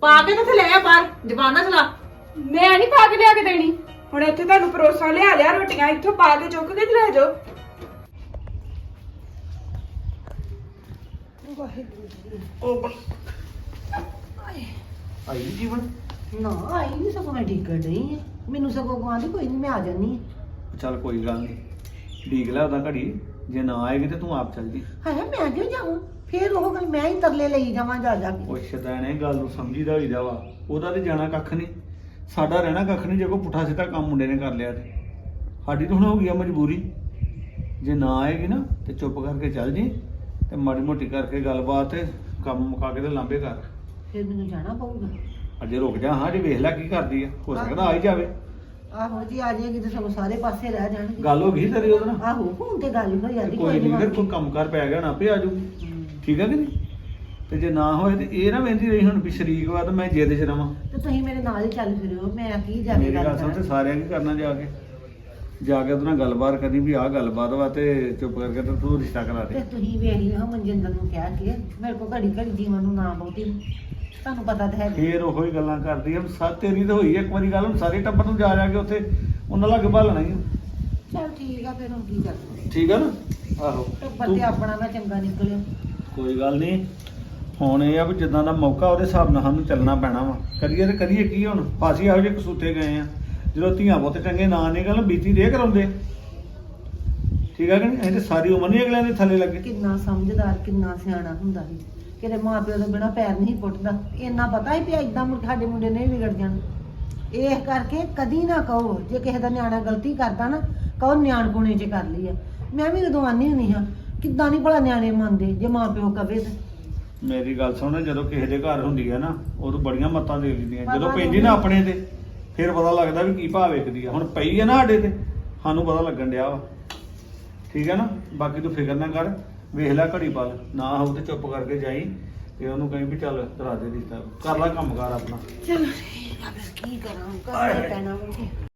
E: ਪਾ ਕੇ ਤੇ ਲੈ ਆ ਬਾਹਰ ਜ਼ਬਾਨ ਨਾ ਚਲਾ।
H: ਮੈਂ ਨਹੀਂ ਪਾ ਕੇ ਲਿਆ ਕੇ ਦੇਣੀ। ਹੁਣ ਇੱਥੇ ਤੁਹਾਨੂੰ ਪਰੋਸਾ ਲਿਆ ਲਿਆ ਰੋਟੀਆਂ ਇੱਥੋਂ ਪਾ ਕੇ ਚੁੱਕ ਕੇ ਤੇ ਲੈ ਜਾਓ।
A: ਆਈ ਜੀਵਨ?
B: ਨਾ ਆਈ ਨਹੀਂ ਸਗੋਂ ਮੈਂ ਡਿੱਗਣ ਡਈ ਆ। ਮੈਨੂੰ ਸਗੋਂ ਗਵਾਂਦੀ ਕੋਈ ਨਹੀਂ ਮੈਂ ਆ ਜਾਨੀ ਆ।
A: ਚੱਲ ਕੋਈ ਗੱਲ ਨਹੀਂ ਢੀਕ ਲੈ ਉਹਦਾ ਘੜੀ। ਜੇ ਨਾ ਆਏਗੀ ਤੇ ਤੂੰ ਆਪ ਚੱਲ ਜੀ।
B: ਹਾਏ ਮੈਂ ਕਿਉਂ ਜਾਵਾਂ? ਫੇਰ ਉਹ ਗੱਲ ਮੈਂ ਹੀ ਤਰਲੇ ਲਈ ਜਾਵਾਂ ਜਾ ਜਾ ਕੇ।
A: ਉਹ ਸ਼ੈਤਾਨ ਇਹ ਗੱਲ ਨੂੰ ਸਮਝੀਦਾ ਹੋਈਦਾ ਵਾ। ਉਹਦਾ ਤੇ ਜਾਣਾ ਕੱਖ ਨਹੀਂ ਸਾਡਾ ਰਹਿਣਾ ਕੱਖ ਨਹੀਂ ਜੇ ਕੋਈ ਪੁੱਠਾ ਸਿੱਧਾ ਕੰਮ ਮੁੰਡੇ ਨੇ ਕਰ ਲਿਆ ਤੇ। ਸਾਡੀ ਤਾਂ ਹੁਣ ਹੋ ਗਈ ਆ ਮਜਬੂਰੀ। ਜੇ ਨਾ ਆਏਗੀ ਨਾ ਤੇ ਚੁੱਪ ਕਰਕੇ ਚੱਲ ਜੀ ਤੇ ਮਾੜੀ ਮੋਟੀ ਕਰਕੇ ਗੱਲਬਾਤ ਤੇ ਕੰਮ ਮੁਕਾ ਕੇ ਤੇ ਲਾਂਬੇ ਕਰ।
B: ਫਿਰ ਮੈਨੂੰ ਜਾਣਾ ਪਊਗਾ।
A: ਅਜੇ ਰੁਕ ਜਾ ਹਾਂ ਜੇ ਵੇਖ ਲੈ ਕੀ ਕਰਦੀ ਆ। ਹੋ ਸਕਦਾ ਆ ਹੀ ਜਾਵੇ।
B: ਆਹੋ ਜੀ ਆ ਜਾਏਗੀ ਤੇ ਸਗੋਂ ਸਾਰੇ ਪਾਸੇ ਰਹਿ ਜਾਣਗੇ।
A: ਗੱਲ ਹੋ ਗਈ ਤੇਰੀ ਉਹਦੇ ਨਾਲ?
B: ਆਹੋ ਹੁਣ ਤੇ ਗੱਲ ਹੋ ਜਾਂਦੀ
A: ਕੋਈ ਨਹੀਂ ਫਿਰ ਕੋਈ ਕੰਮ ਕਰ ਪੈ ਗਿਆ ਨਾ ਆਪੇ ਆ ਜਾਊਗੀ। ਠੀਕ ਹੈ ਕਿ ਨਹੀਂ? ਤੇ ਜੇ ਨਾ ਹੋਏ ਤੇ ਇਹ ਨਾ ਵੇਂਦੀ ਰਹੀ ਹੁਣ ਵੀ ਸ਼ਰੀਕ ਵਾ ਤੇ ਮੈਂ ਜਿੱਦ 'ਚ ਰਵਾਂ।
B: ਤੇ ਤੁਸੀਂ ਮੇਰੇ ਨਾਲ ਹੀ ਚੱਲ ਫਿਰਿਓ ਮੈਂ ਕੀ ਜਾ ਕੇ
A: ਮੇਰੀ
B: ਗੱਲ
A: ਗੱਲ ਸੁਣ ਤੇ
B: ਕਰਾਂ?
A: ਸਾਰਿਆਂ ਕੀ ਕਰਨਾ ਜਾ ਕੇ? ਜਾ ਕੇ ਉਹਦੇ ਨਾਲ ਗੱਲਬਾਤ ਕਰਨੀ ਵੀ ਆਹ ਗੱਲਬਾਤ ਵਾ ਤੇ ਚੁੱਪ ਕਰਕੇ ਤੇ ਤੂੰ ਰਿਸ਼ਤਾ ਕਰਾ
B: ਤੇ
A: ਦੇ
B: ਤੁਸੀਂ ਵੇਖ ਲਿਓ ਮਨਜਿੰਦਰ ਨੂੰ ਕਹਿ ਕੇ ਮੇਰੇ ਕੋ ਘੜੀ ਘੜੀ ਜੀਵਨ ਨੂੰ ਨਾ ਬਹੁਤੀ। ਤੁਹਾਨੂੰ ਪਤਾ ਤਾਂ ਹੈ
A: ਫੇਰ ਉਹੋ ਹੀ ਗੱਲਾਂ ਕਰਦੀ ਆ ਸਾ ਤੇਰੀ ਤਾਂ ਹੋਈ ਇੱਕ ਵਾਰੀ ਗੱਲ ਹੁਣ ਸਾਰੇ ਟੱਬਰ ਨੂੰ ਜਾ ਜਾ ਕੇ ਉੱਥੇ ਉਹਨਾਂ ਲੱਗ ਭਾਲਣਾ ਹੀ ਆ।
B: ਚਲ ਠੀਕ ਆ ਫਿਰ ਹੁਣ ਕੀ ਕਰ?
A: ਠੀਕ ਆ ਨਾ? ਆਹੋ।
B: ਟੱਬਰ
A: ਤੂੰ-
B: ਤੇ ਆਪਣਾ ਨਾ ਚੰਗਾ ਨਿਕਲਿਓ।
A: ਕੋਈ ਗੱਲ ਨਹੀਂ ਹੁਣ ਇਹ ਆ ਵੀ ਜਿੱਦਾਂ ਦਾ ਮੌਕਾ, ਉਹਦੇ ਹਿਸਾਬ ਨਾਲ ਸਾਨੂੰ ਚੱਲਣਾ ਪੈਣਾ ਵਾ। ਕਰੀਏ ਤੇ ਕਰੀਏ ਕੀ ਹੁਣ? ਫਾਸੀ ਇਹੋ ਜਿਹੇ ਕਸੂਤੇ ਗਏ ਆ। ਜਦੋਂ ਧੀਆਂ ਪੁੱਤ ਚੰਗੇ ਨਾ ਨਿਕਲਣ ਬੀਤੀ ਦੇ ਕਰਾਉਂਦੇ। ਠੀਕ ਆ ਕਿ ਨਹੀਂ? ਅਸੀਂ ਤੇ ਸਾਰੀ ਉਮਰ ਨਹੀਂ ਅਗਲਿਆਂ ਦੇ ਥੱਲੇ ਲੱਗੇ।
B: ਕਿੰਨਾ ਸਮਝਦਾਰ, ਕਿੰਨਾ ਸਿਆਣਾ ਹੁੰਦਾ ਸੀ। ਕਿਤੇ ਮਾਂ ਤੋਂ ਬਿਨਾ ਪੈਰ ਨਹੀਂ ਪੁੱਟਦਾ। ਇੰਨਾ ਪਤਾ ਹੀ ਪਿਆ ਇਦਾਂ ਮੁੰਡੇ ਸਾਡੇ ਮੁੰਡੇ ਨਹੀਂ ਵਿਗੜ ਜਾਣ। ਇਹ ਕਰਕੇ ਕਦੀ ਨਾ ਕਹੋ, ਜੇ ਕਿਸੇ ਦਾ ਨਿਆਣਾ ਗਲਤੀ ਕਰਦਾ ਨਾ, ਕਹੋ ਨਿਆਣ ਪੁਣੇ 'ਚ ਕਰ ਲਈ ਆ। ਮੈਂ ਵੀ ਉਦੋਂ ਆਨੀ ਹੁੰਨੀ ਹਾਂ, ਕਿੱਦਾਂ ਨਹੀਂ ਭਲਾ ਨਿਆਣੇ ਮੰਨਦੇ, ਜੇ ਮਾਂ ਪਿਓ ਕਵੇ ਤੇ।
A: ਮੇਰੀ ਗੱਲ ਸੁਣ ਜਦੋਂ ਕਿਸੇ ਦੇ ਘਰ ਹੁੰਦੀ ਆ ਨਾ ਉਦੋਂ ਬੜੀਆਂ ਮੱਤਾਂ ਦੇ ਦਿੰਦੀਆਂ। ਜਦੋਂ। ਪੈਂਦੀ ਨਾ ਆਪਣੇ ਤੇ ਫਿਰ ਪਤਾ ਲੱਗਦਾ ਵੀ ਕੀ ਭਾਅ ਵੇਖਦੀ ਆ। ਹੁਣ ਪਈ ਆ ਨਾ ਸਾਡੇ ਤੇ ਸਾਨੂੰ ਪਤਾ ਲੱਗਣ ਡਿਆ ਵਾ। ਠੀਕ ਹੈ ਨਾ? ਬਾਕੀ ਤੂੰ ਫਿਕਰ ਨਾ ਕਰ ਵੇਖ ਲੈ ਘੜੀ ਪਲ। ਨਾ ਹੋਊ ਤੇ ਚੁੱਪ ਕਰਕੇ ਜਾਈ ਤੇ ਉਹਨੂੰ ਕਹੀਂ ਵੀ ਚੱਲ ਕਰਾ ਦੇ ਰਿਸ਼ਤਾ। ਕਰ ਲੈ ਕੰਮ ਕਰ ਆਪਣਾ।
B: ਚਲੋ ਕੀ ਕਰਾਂ ਕਰਨਾ ਪੈਣਾ ਵਾ।